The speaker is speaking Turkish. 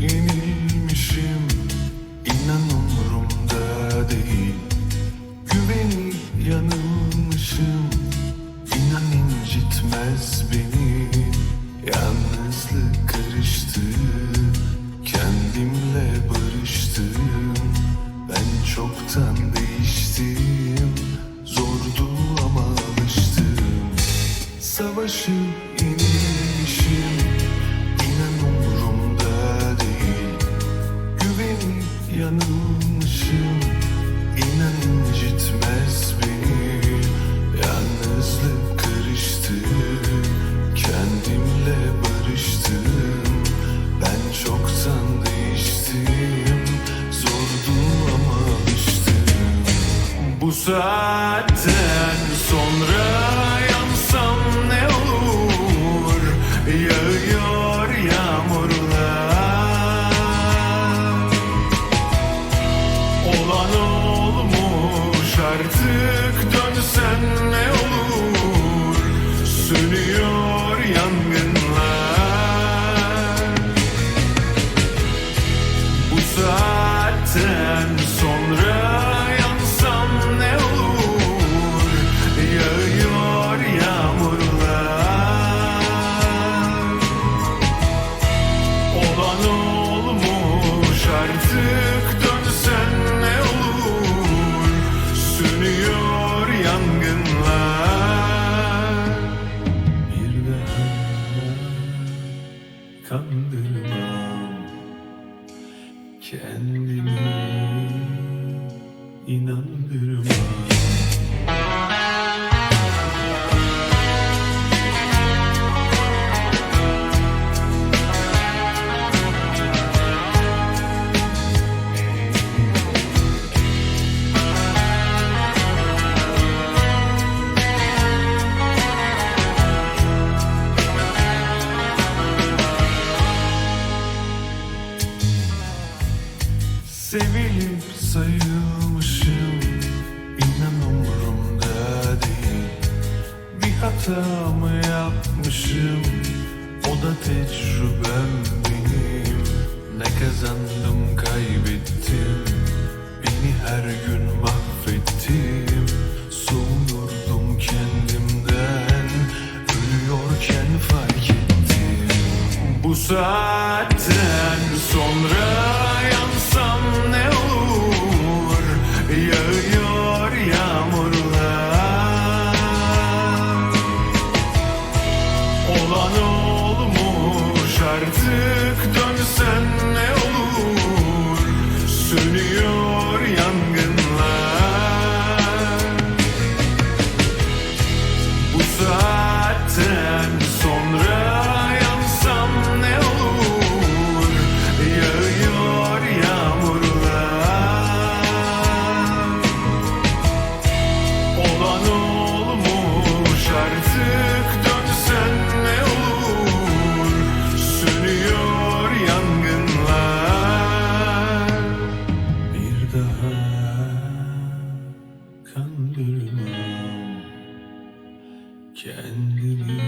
yenilmişim. İnan umurumda değil Güveni yanılmışım. İnan incitmez beni Yalnızlık karıştı. Kendimle barıştım Ben çoktan değiştim. Zordu ama alıştım. Savaşı yenilmişim saatten sonra yansam ne olur? Yağıyor yağmurlar. Olan olmuş artık dönsen ne olur Kendimi inandırmam Sevilip sayılmışım İnan umurumda değil. Bir hata mı yapmışım O da tecrübem benim. Ne kazandım kaybettim Beni her gün mahvettim. Soğuyordum kendimden Ölüyorken fark ettim. Bu saatten artık dönsen ne olur? Sönüyor yangınlar Kendimi